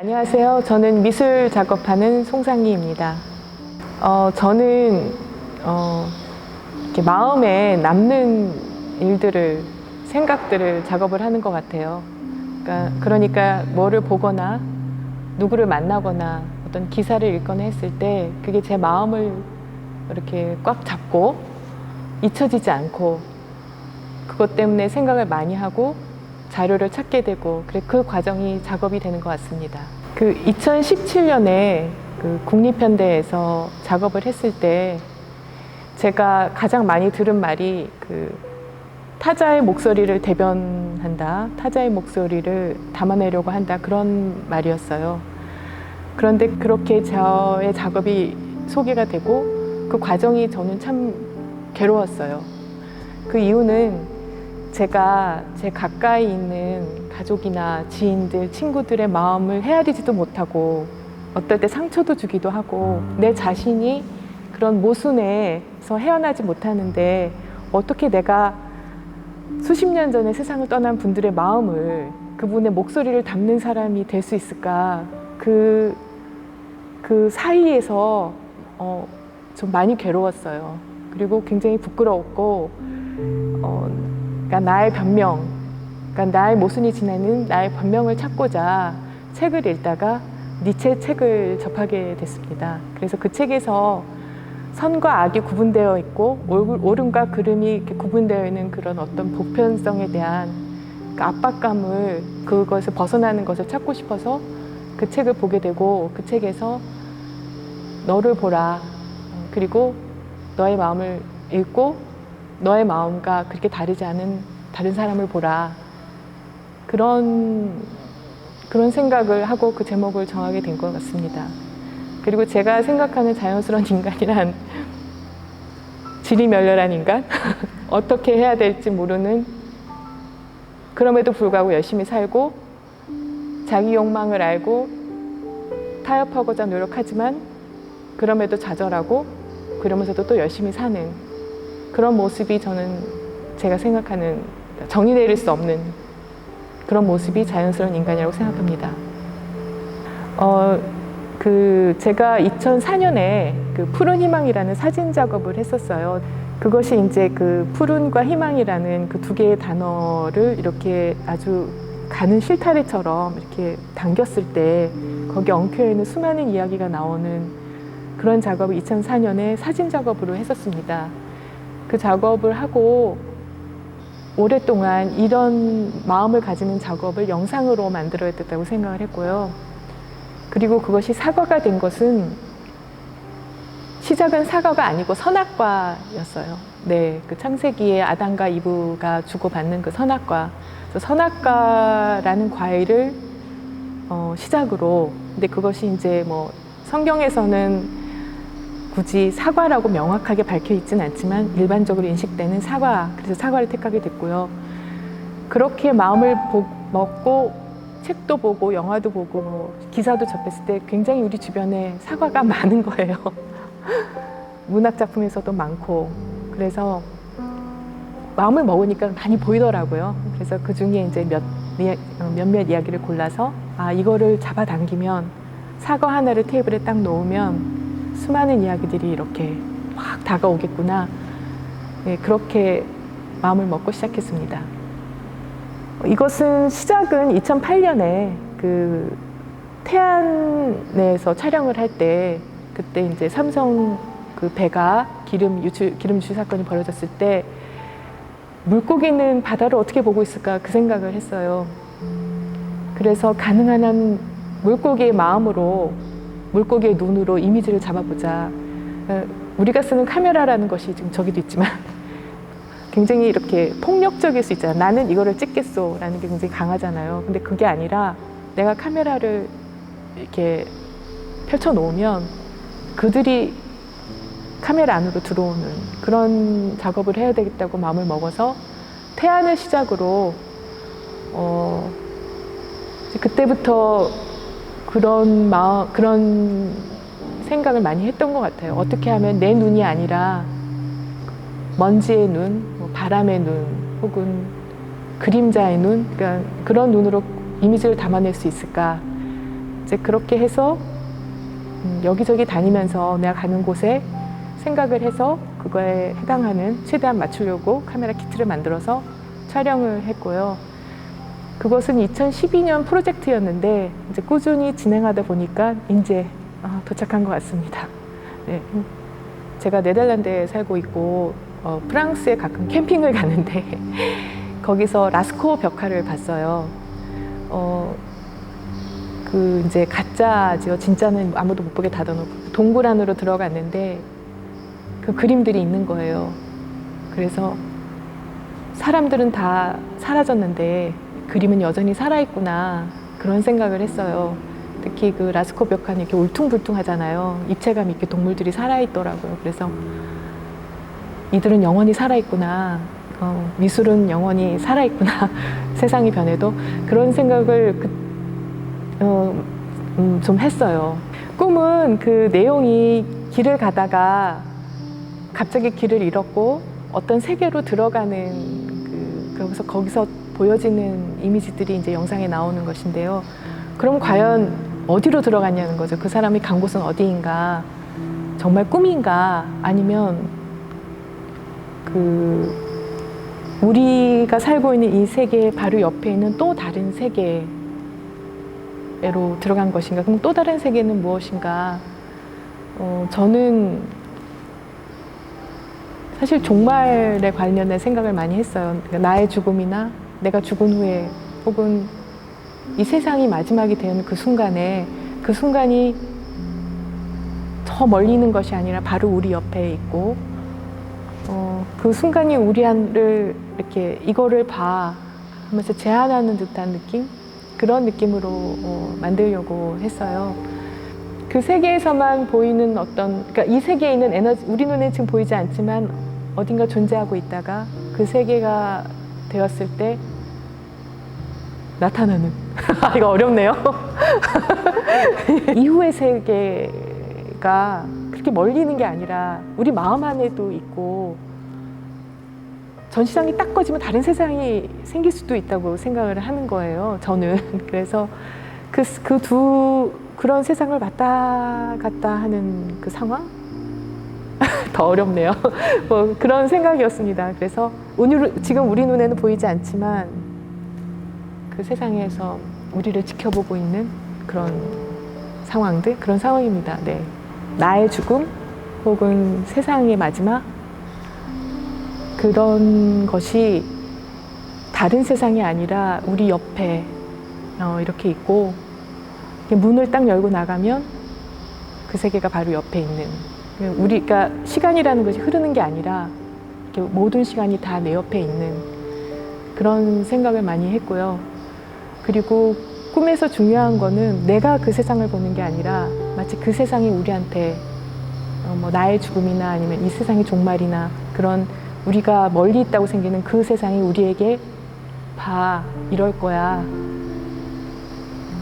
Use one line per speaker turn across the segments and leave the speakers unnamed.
안녕하세요. 저는 미술 작업하는 송상희입니다. 어, 저는 어, 이렇게 마음에 남는 일들을 생각들을 작업을 하는 것 같아요. 그러니까, 그러니까 뭐를 보거나 누구를 만나거나 어떤 기사를 읽거나 했을 때 그게 제 마음을 이렇게 꽉 잡고 잊혀지지 않고 그것 때문에 생각을 많이 하고 자료를 찾게 되고 그 과정이 작업이 되는 것 같습니다. 그 2017년에 그 국립현대에서 작업을 했을 때 제가 가장 많이 들은 말이 그 타자의 목소리를 대변한다, 타자의 목소리를 담아내려고 한다 그런 말이었어요. 그런데 그렇게 저의 작업이 소개가 되고 그 과정이 저는 참 괴로웠어요. 그 이유는 제가 제 가까이 있는 가족이나 지인들, 친구들의 마음을 헤아리지도 못하고 어떨 때 상처도 주기도 하고 내 자신이 그런 모순에서 헤어나지 못하는데 어떻게 내가 수십 년 전에 세상을 떠난 분들의 마음을 그분의 목소리를 담는 사람이 될 수 있을까 그, 그 사이에서 어, 좀 많이 괴로웠어요. 그리고 굉장히 부끄러웠고 어, 그러니까 나의 변명, 그러니까 나의 모순이 지나는 나의 변명을 찾고자 책을 읽다가 니체 책을 접하게 됐습니다. 그래서 그 책에서 선과 악이 구분되어 있고 옳- 옳음과 그름이 구분되어 있는 그런 어떤 보편성에 대한 그 압박감을 그것을 벗어나는 것을 찾고 싶어서 그 책을 보게 되고 그 책에서 너를 보라 그리고 너의 마음을 읽고 너의 마음과 그렇게 다르지 않은 다른 사람을 보라 그런 그런 생각을 하고 그 제목을 정하게 된 것 같습니다. 그리고 제가 생각하는 자연스러운 인간이란 지리멸렬한 인간 어떻게 해야 될지 모르는 그럼에도 불구하고 열심히 살고 자기 욕망을 알고 타협하고자 노력하지만 그럼에도 좌절하고 그러면서도 또 열심히 사는 그런 모습이 저는 제가 생각하는 정의 내릴 수 없는 그런 모습이 자연스러운 인간이라고 생각합니다. 어, 그 제가 2004년에 그 푸른 희망이라는 사진 작업을 했었어요. 그것이 이제 그 푸른과 희망이라는 그 두 개의 단어를 이렇게 아주 가는 실타래처럼 이렇게 당겼을 때 거기 엉켜 있는 수많은 이야기가 나오는 그런 작업을 2004년에 사진 작업으로 했었습니다. 그 작업을 하고 오랫동안 이런 마음을 가지는 작업을 영상으로 만들어야 됐다고 생각을 했고요. 그리고 그것이 사과가 된 것은 시작은 사과가 아니고 선악과였어요. 네, 그 창세기에 아담과 이브가 주고받는 그 선악과. 선악과라는 과일을 어, 시작으로. 근데 그것이 이제 뭐 성경에서는 굳이 사과라고 명확하게 밝혀 있지는 않지만 일반적으로 인식되는 사과. 그래서 사과를 택하게 됐고요. 그렇게 마음을 보- 먹고 책도 보고 영화도 보고 뭐 기사도 접했을 때 굉장히 우리 주변에 사과가 많은 거예요. 문학 작품에서도 많고 그래서 마음을 먹으니까 많이 보이더라고요. 그래서 그 중에 이제 몇 미- 어, 몇몇 이야기를 골라서 아 이거를 잡아당기면 사과 하나를 테이블에 딱 놓으면 수많은 이야기들이 이렇게 확 다가오겠구나. 네, 그렇게 마음을 먹고 시작했습니다. 이것은 시작은 2008년에 그 태안에서 촬영을 할 때 그때 이제 삼성 그 배가 기름 유출 기름 유출 사건이 벌어졌을 때 물고기는 바다를 어떻게 보고 있을까 그 생각을 했어요. 그래서 가능한 한 물고기의 마음으로 물고기의 눈으로 이미지를 잡아보자. 어, 우리가 쓰는 카메라라는 것이 지금 저기도 있지만 굉장히 이렇게 폭력적일 수 있잖아요. 나는 이거를 찍겠소라는 게 굉장히 강하잖아요. 근데 그게 아니라 내가 카메라를 이렇게 펼쳐 놓으면 그들이 카메라 안으로 들어오는 그런 작업을 해야 되겠다고 마음을 먹어서 태안을 시작으로 어 그때부터 그런 마음 그런 생각을 많이 했던 것 같아요. 어떻게 하면 내 눈이 아니라 먼지의 눈, 뭐 바람의 눈, 혹은 그림자의 눈, 그러니까 그런 눈으로 이미지를 담아낼 수 있을까? 이제 그렇게 해서 음, 여기저기 다니면서 내가 가는 곳에 생각을 해서 그거에 해당하는 최대한 맞추려고 카메라 키트를 만들어서 촬영을 했고요. 그것은 2012년 프로젝트였는데 이제 꾸준히 진행하다 보니까 이제 어, 도착한 것 같습니다. 네. 제가 네덜란드에 살고 있고 어, 프랑스에 가끔 캠핑을 가는데 거기서 라스코 벽화를 봤어요. 어, 그 이제 가짜죠. 진짜는 아무도 못 보게 닫아놓고 동굴 안으로 들어갔는데 그 그림들이 있는 거예요. 그래서 사람들은 다 사라졌는데 그림은 여전히 살아있구나 그런 생각을 했어요. 특히 그 라스코 벽화는 이렇게 울퉁불퉁하잖아요. 입체감 있게 동물들이 살아있더라고요. 그래서 이들은 영원히 살아있구나. 어, 미술은 영원히 살아있구나. 세상이 변해도 그런 생각을 그, 어, 음, 좀 했어요. 꿈은 그 내용이 길을 가다가 갑자기 길을 잃었고 어떤 세계로 들어가는 그, 그래서 거기서 보여지는 이미지들이 이제 영상에 나오는 것인데요. 그럼 과연 어디로 들어갔냐는 거죠. 그 사람이 간 곳은 어디인가? 정말 꿈인가? 아니면 그 우리가 살고 있는 이 세계 바로 옆에 있는 또 다른 세계로 들어간 것인가? 그럼 또 다른 세계는 무엇인가? 어, 저는 사실 종말에 관련된 생각을 많이 했어요. 그러니까 나의 죽음이나 내가 죽은 후에 혹은 이 세상이 마지막이 되는 그 순간에 그 순간이 저 멀리 있는 것이 아니라 바로 우리 옆에 있고 어, 그 순간이 우리를 이렇게 이거를 봐 하면서 제안하는 듯한 느낌 그런 느낌으로 어, 만들려고 했어요. 그 세계에서만 보이는 어떤 그러니까 이 세계에 있는 에너지 우리 눈에 지금 보이지 않지만 어딘가 존재하고 있다가 그 세계가 되었을 때 나타나는 이거 어렵네요. 이후의 세계가 그렇게 멀리 있는 게 아니라 우리 마음 안에도 있고 전시장이 딱 꺼지면 다른 세상이 생길 수도 있다고 생각을 하는 거예요. 저는 그래서 그 그 두 그런 세상을 왔다 갔다 하는 그 상황 더 어렵네요. 뭐 그런 생각이었습니다. 그래서 오늘 지금 우리 눈에는 보이지 않지만 그 세상에서 우리를 지켜보고 있는 그런 상황들 그런 상황입니다. 네. 나의 죽음 혹은 세상의 마지막 그런 것이 다른 세상이 아니라 우리 옆에 어, 이렇게 있고 문을 딱 열고 나가면 그 세계가 바로 옆에 있는 우리가 시간이라는 것이 흐르는 게 아니라 모든 시간이 다 내 옆에 있는 그런 생각을 많이 했고요. 그리고 꿈에서 중요한 거는 내가 그 세상을 보는 게 아니라 마치 그 세상이 우리한테 어, 뭐 나의 죽음이나 아니면 이 세상의 종말이나 그런 우리가 멀리 있다고 생기는 그 세상이 우리에게 봐 이럴 거야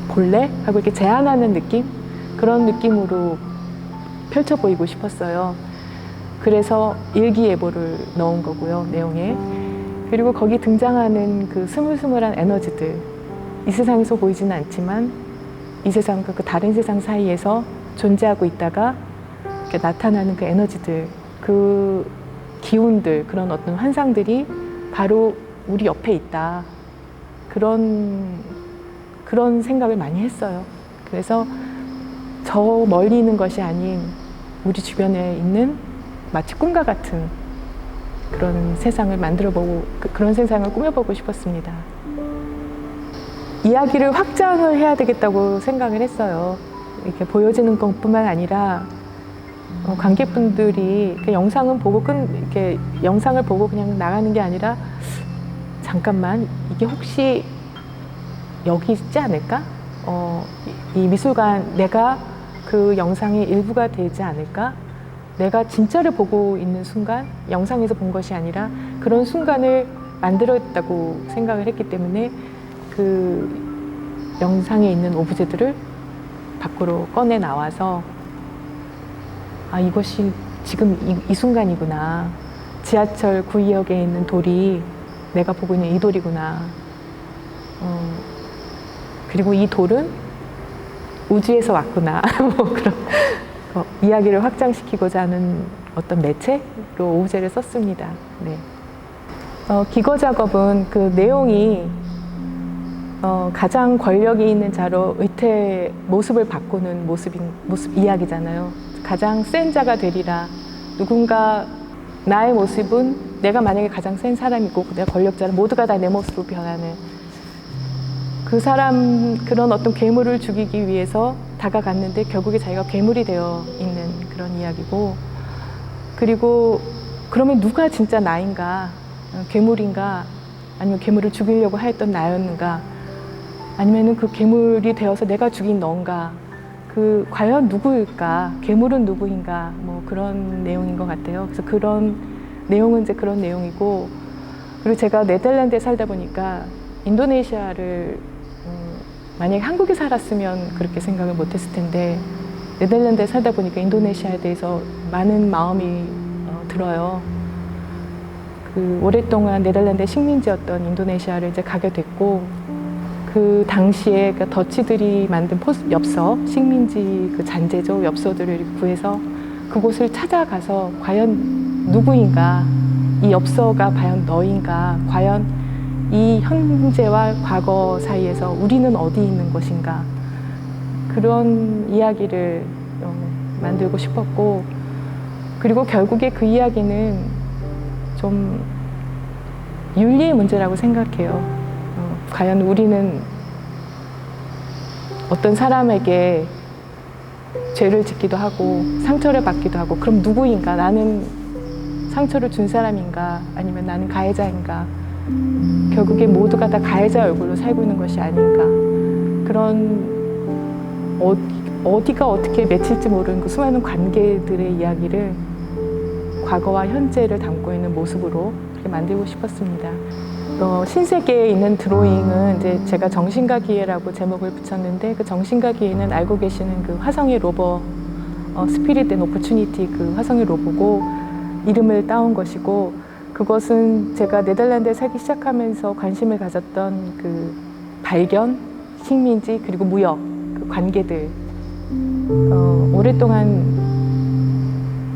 볼래? 하고 이렇게 제안하는 느낌 그런 느낌으로 펼쳐 보이고 싶었어요. 그래서 일기예보를 넣은 거고요 내용에 그리고 거기 등장하는 그 스물스물한 에너지들 이 세상에서 보이지는 않지만 이 세상과 그 다른 세상 사이에서 존재하고 있다가 나타나는 그 에너지들, 그 기운들, 그런 어떤 환상들이 바로 우리 옆에 있다. 그런, 그런 생각을 많이 했어요. 그래서 저 멀리 있는 것이 아닌 우리 주변에 있는 마치 꿈과 같은 그런 세상을 만들어보고, 그- 그런 세상을 꾸며보고 싶었습니다. 이야기를 확장을 해야 되겠다고 생각을 했어요. 이렇게 보여지는 것뿐만 아니라 어, 관객분들이 그 영상은 보고 끝 이렇게 영상을 보고 그냥 나가는 게 아니라 잠깐만 이게 혹시 여기 있지 않을까? 어, 이, 이 미술관 내가 그 영상의 일부가 되지 않을까? 내가 진짜를 보고 있는 순간 영상에서 본 것이 아니라 그런 순간을 만들었다고 생각을 했기 때문에 그 영상에 있는 오브제들을 밖으로 꺼내 나와서 아 이것이 지금 이, 이 순간이구나 지하철 구역에 있는 돌이 내가 보고 있는 이 돌이구나 어, 그리고 이 돌은 우주에서 왔구나 뭐 그런 어, 이야기를 확장시키고자 하는 어떤 매체로 오브제를 썼습니다. 네. 어, 기거 작업은 그 내용이 어, 가장 권력이 있는 자로 의태 모습을 바꾸는 모습인 모습 이야기잖아요. 가장 센 자가 되리라. 누군가 나의 모습은 내가 만약에 가장 센 사람이고 내가 권력자는 모두가 다 내 모습으로 변하는 그 사람 그런 어떤 괴물을 죽이기 위해서 다가갔는데 결국에 자기가 괴물이 되어 있는 그런 이야기고. 그리고 그러면 누가 진짜 나인가? 어, 괴물인가? 아니면 괴물을 죽이려고 하였던 나였는가? 아니면은 그 괴물이 되어서 내가 죽인 넌가? 그 과연 누구일까? 괴물은 누구인가? 뭐 그런 내용인 것 같아요. 그래서 그런 내용은 이제 그런 내용이고. 그리고 제가 네덜란드에 살다 보니까 인도네시아를 음, 만약에 한국에 살았으면 그렇게 생각을 못했을 텐데 네덜란드에 살다 보니까 인도네시아에 대해서 많은 마음이 어, 들어요. 그 오랫동안 네덜란드의 식민지였던 인도네시아를 이제 가게 됐고 그 당시에 그 더치들이 만든 포스, 엽서 식민지 그 잔재죠 엽서들을 구해서 그곳을 찾아가서 과연 누구인가 이 엽서가 과연 너인가 과연 이 현재와 과거 사이에서 우리는 어디 있는 것인가? 그런 이야기를 어, 만들고 싶었고 그리고 결국에 그 이야기는 좀 윤리의 문제라고 생각해요. 어, 과연 우리는 어떤 사람에게 죄를 짓기도 하고 상처를 받기도 하고 그럼 누구인가? 나는 상처를 준 사람인가? 아니면 나는 가해자인가 결국에 모두가 다 가해자 얼굴로 살고 있는 것이 아닌가 그런 어디, 어디가 어떻게 맺힐지 모르는 그 수많은 관계들의 이야기를 과거와 현재를 담고 있는 모습으로 그렇게 만들고 싶었습니다. 어, 신세계에 있는 드로잉은 이제 제가 정신과 기회라고 제목을 붙였는데 그 정신과 기회는 알고 계시는 그 화성의 로버 어, 스피릿 앤 오퍼추니티 그 화성의 로보고 이름을 따온 것이고 그것은 제가 네덜란드에 살기 시작하면서 관심을 가졌던 그 발견, 식민지 그리고 무역 그 관계들 어, 오랫동안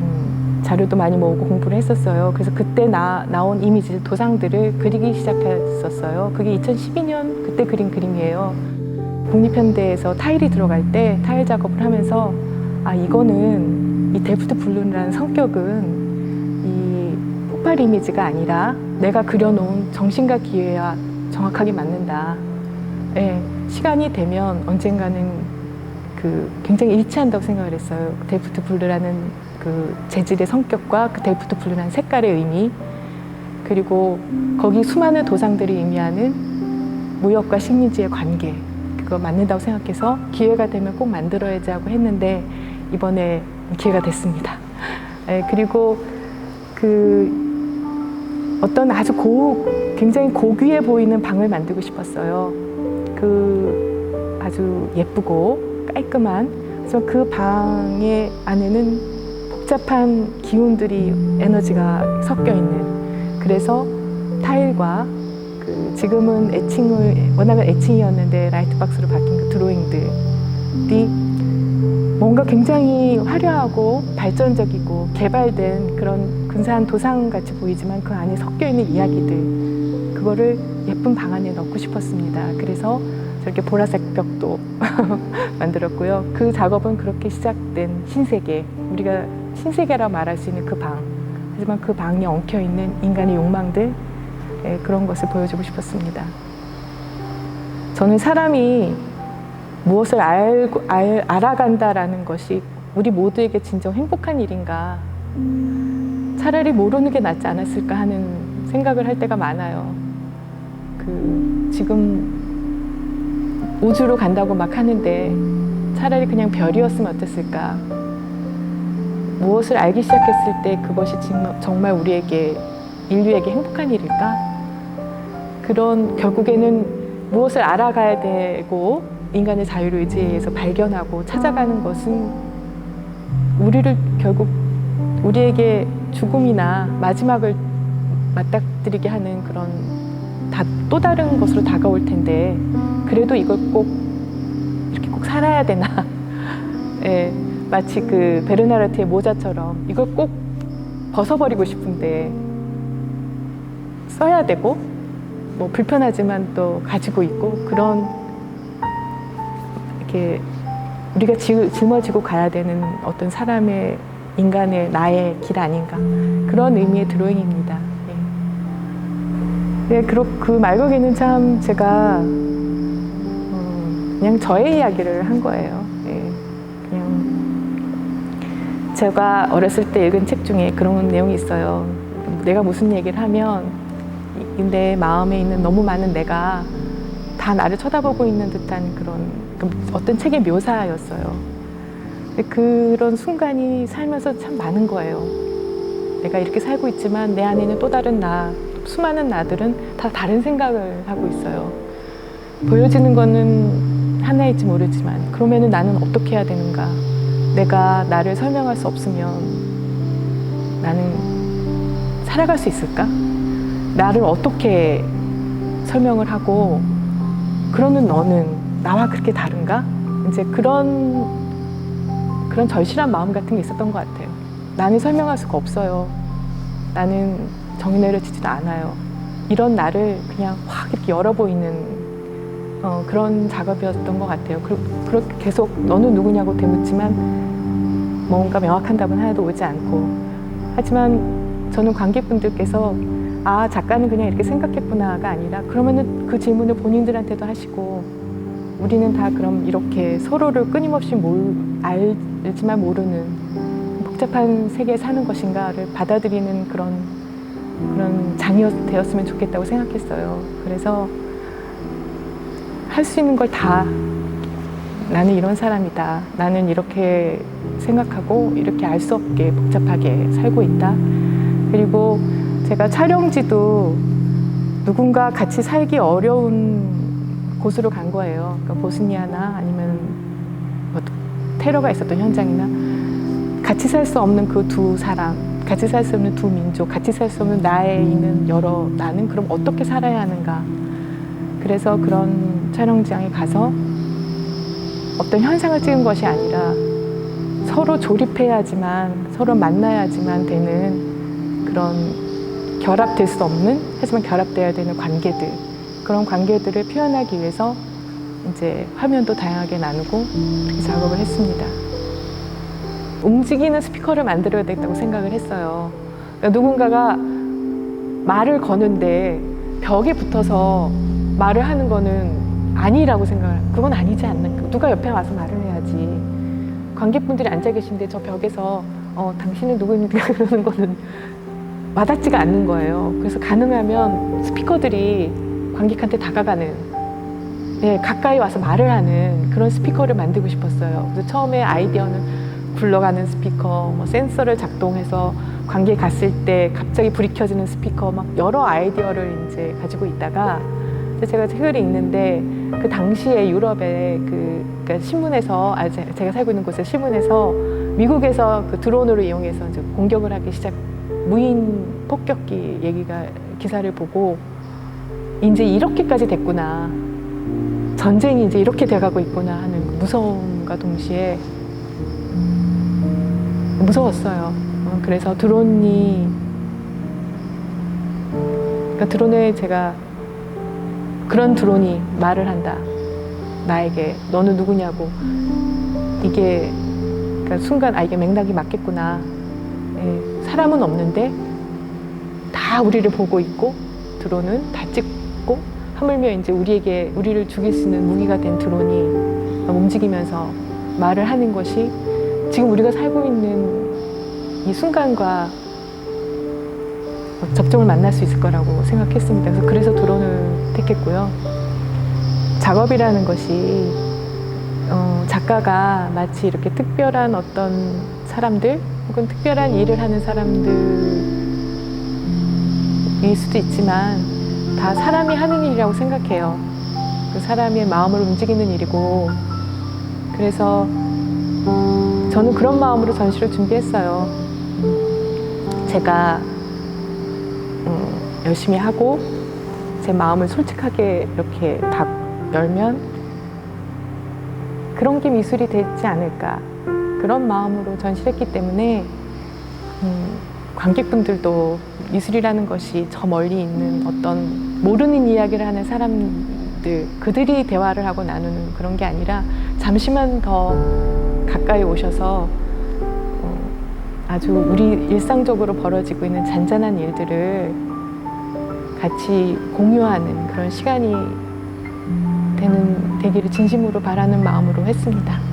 음, 자료도 많이 모으고 공부를 했었어요. 그래서 그때 나, 나온 이미지 도상들을 그리기 시작했었어요. 그게 2012년 그때 그린 그림이에요. 국립현대에서 타일이 들어갈 때 타일 작업을 하면서 아 이거는 이 데프트 블루라는 성격은 이 폭발 이미지가 아니라 내가 그려놓은 정신과 기회와 정확하게 맞는다. 예, 시간이 되면 언젠가는 그 굉장히 일치한다고 생각을 했어요. 데프트 블루라는 그 재질의 성격과 그 데프트 블루라는 색깔의 의미 그리고 거기 수많은 도상들이 의미하는 무역과 식민지의 관계 그거 맞는다고 생각해서 기회가 되면 꼭 만들어야지 하고 했는데 이번에 기회가 됐습니다. 예, 그리고 그 어떤 아주 고 굉장히 고귀해 보이는 방을 만들고 싶었어요. 그 아주 예쁘고 깔끔한 그래서 그 방의 안에는 복잡한 기운들이 에너지가 섞여 있는 그래서 타일과 그 지금은 애칭을 워낙은 애칭이었는데 라이트 박스로 바뀐 그 드로잉들이 뭔가 굉장히 화려하고 발전적이고 개발된 그런 근사한 도상 같이 보이지만 그 안에 섞여 있는 이야기들 그거를 예쁜 방 안에 넣고 싶었습니다. 그래서 저렇게 보라색 벽도 만들었고요. 그 작업은 그렇게 시작된 신세계 우리가 신세계라 말할 수 있는 그 방. 하지만 그 방에 엉켜 있는 인간의 욕망들 예, 그런 것을 보여주고 싶었습니다. 저는 사람이 무엇을 알고, 알, 알 아간다라는 것이 우리 모두에게 진정 행복한 일인가 차라리 모르는 게 낫지 않았을까 하는 생각을 할 때가 많아요. 그 지금 우주로 간다고 막 하는데 차라리 그냥 별이었으면 어땠을까? 무엇을 알기 시작했을 때 그것이 정말 우리에게 인류에게 행복한 일일까? 그런 결국에는 무엇을 알아가야 되고 인간의 자유의지에 의해서 발견하고 찾아가는 것은 우리를 결국 우리에게 죽음이나 마지막을 맞닥뜨리게 하는 그런 다, 또 다른 것으로 다가올 텐데 그래도 이걸 꼭 이렇게 꼭 살아야 되나? 예, 마치 그 베르나르트의 모자처럼 이걸 꼭 벗어버리고 싶은데 써야 되고 뭐 불편하지만 또 가지고 있고 그런 이렇게 우리가 지- 짊어지고 가야 되는 어떤 사람의 인간의 나의 길 아닌가 그런 의미의 드로잉입니다. 예. 네, 그렇 그 말고기는 참 제가 어, 그냥 저의 이야기를 한 거예요. 예. 그냥 제가 어렸을 때 읽은 책 중에 그런 내용이 있어요. 내가 무슨 얘기를 하면 이- 내 마음에 있는 너무 많은 내가 다 나를 쳐다보고 있는 듯한 그런 그 어떤 책의 묘사였어요. 그런 순간이 살면서 참 많은 거예요. 내가 이렇게 살고 있지만 내 안에 있는 또 다른 나, 수많은 나들은 다 다른 생각을 하고 있어요. 보여지는 거는 하나일지 모르지만 그러면은 나는 어떻게 해야 되는가? 내가 나를 설명할 수 없으면 나는 살아갈 수 있을까? 나를 어떻게 설명을 하고 그러는 너는 나와 그렇게 다른가? 이제 그런 그런 절실한 마음 같은 게 있었던 것 같아요. 나는 설명할 수가 없어요. 나는 정이 내려지지도 않아요. 이런 나를 그냥 확 이렇게 열어 보이는 어, 그런 작업이었던 것 같아요. 그, 그렇게 계속 너는 누구냐고 되묻지만 뭔가 명확한 답은 하나도 오지 않고 하지만 저는 관객분들께서 아 작가는 그냥 이렇게 생각했구나가 아니라 그러면은 그 질문을 본인들한테도 하시고 우리는 다 그럼 이렇게 서로를 끊임없이 몰, 알지만 모르는 복잡한 세계에 사는 것인가를 받아들이는 그런 그런 장이 되었으면 좋겠다고 생각했어요. 그래서 할 수 있는 걸 다 나는 이런 사람이다. 나는 이렇게 생각하고 이렇게 알 수 없게 복잡하게 살고 있다. 그리고 제가 촬영지도 누군가 같이 살기 어려운 곳으로 간 거예요. 그러니까 보스니아나 아니면 뭐 테러가 있었던 현장이나 같이 살 수 없는 그 두 사람, 같이 살 수 없는 두 민족, 같이 살 수 없는 나에 있는 여러 나는 그럼 어떻게 살아야 하는가. 그래서 그런 촬영장에 가서 어떤 현상을 찍은 것이 아니라 서로 조립해야지만 서로 만나야지만 되는 그런 결합될 수 없는 하지만 결합돼야 되는 관계들 그런 관계들을 표현하기 위해서 이제 화면도 다양하게 나누고 이 작업을 했습니다. 움직이는 스피커를 만들어야 되겠다고 생각을 했어요. 그러니까 누군가가 말을 거는데 벽에 붙어서 말을 하는 거는 아니라고 생각을 그건 아니지 않는 누가 옆에 와서 말을 해야지 관객분들이 앉아 계신데 저 벽에서 어, 당신은 누구입니까 그러는 거는 와닿지가 않는 거예요. 그래서 가능하면 스피커들이 관객한테 다가가는 네, 가까이 와서 말을 하는 그런 스피커를 만들고 싶었어요. 그래서 처음에 아이디어는 굴러가는 스피커, 뭐 센서를 작동해서 관객 갔을 때 갑자기 불이 켜지는 스피커, 막 여러 아이디어를 이제 가지고 있다가 제가 책을 읽는데 그 당시에 유럽의 그 그러니까 신문에서 아 제- 제가 살고 있는 곳의 신문에서 미국에서 그 드론으로 이용해서 이제 공격을 하기 시작 무인 폭격기 얘기가 기사를 보고 이제 이렇게까지 됐구나 전쟁이 이제 이렇게 돼가고 있구나 하는 그 무서움과 동시에 무서웠어요. 어, 그래서 드론이 그러니까 드론에 제가 그런 드론이 말을 한다. 나에게 너는 누구냐고 이게 그러니까 순간 아 이게 맥락이 맞겠구나. 예, 사람은 없는데 다 우리를 보고 있고 드론은 다 찍고 하물며 이제 우리에게 우리를 죽일 수 있는 무기가 된 드론이 움직이면서 말을 하는 것이 지금 우리가 살고 있는 이 순간과 접점을 만날 수 있을 거라고 생각했습니다. 그래서 그래서 드론을 택했고요. 작업이라는 것이 어, 작가가 마치 이렇게 특별한 어떤 사람들 혹은 특별한 일을 하는 사람들일 수도 있지만 다 사람이 하는 일이라고 생각해요. 그 사람의 마음을 움직이는 일이고 그래서 저는 그런 마음으로 전시를 준비했어요. 제가 음, 열심히 하고 제 마음을 솔직하게 이렇게 다 열면 그런 게 미술이 되지 않을까 그런 마음으로 전시했기 때문에 음, 관객분들도 미술이라는 것이 저 멀리 있는 어떤 모르는 이야기를 하는 사람들 그들이 대화를 하고 나누는 그런 게 아니라 잠시만 더 가까이 오셔서 어, 아주 우리 일상적으로 벌어지고 있는 잔잔한 일들을 같이 공유하는 그런 시간이 되는 되기를 진심으로 바라는 마음으로 했습니다.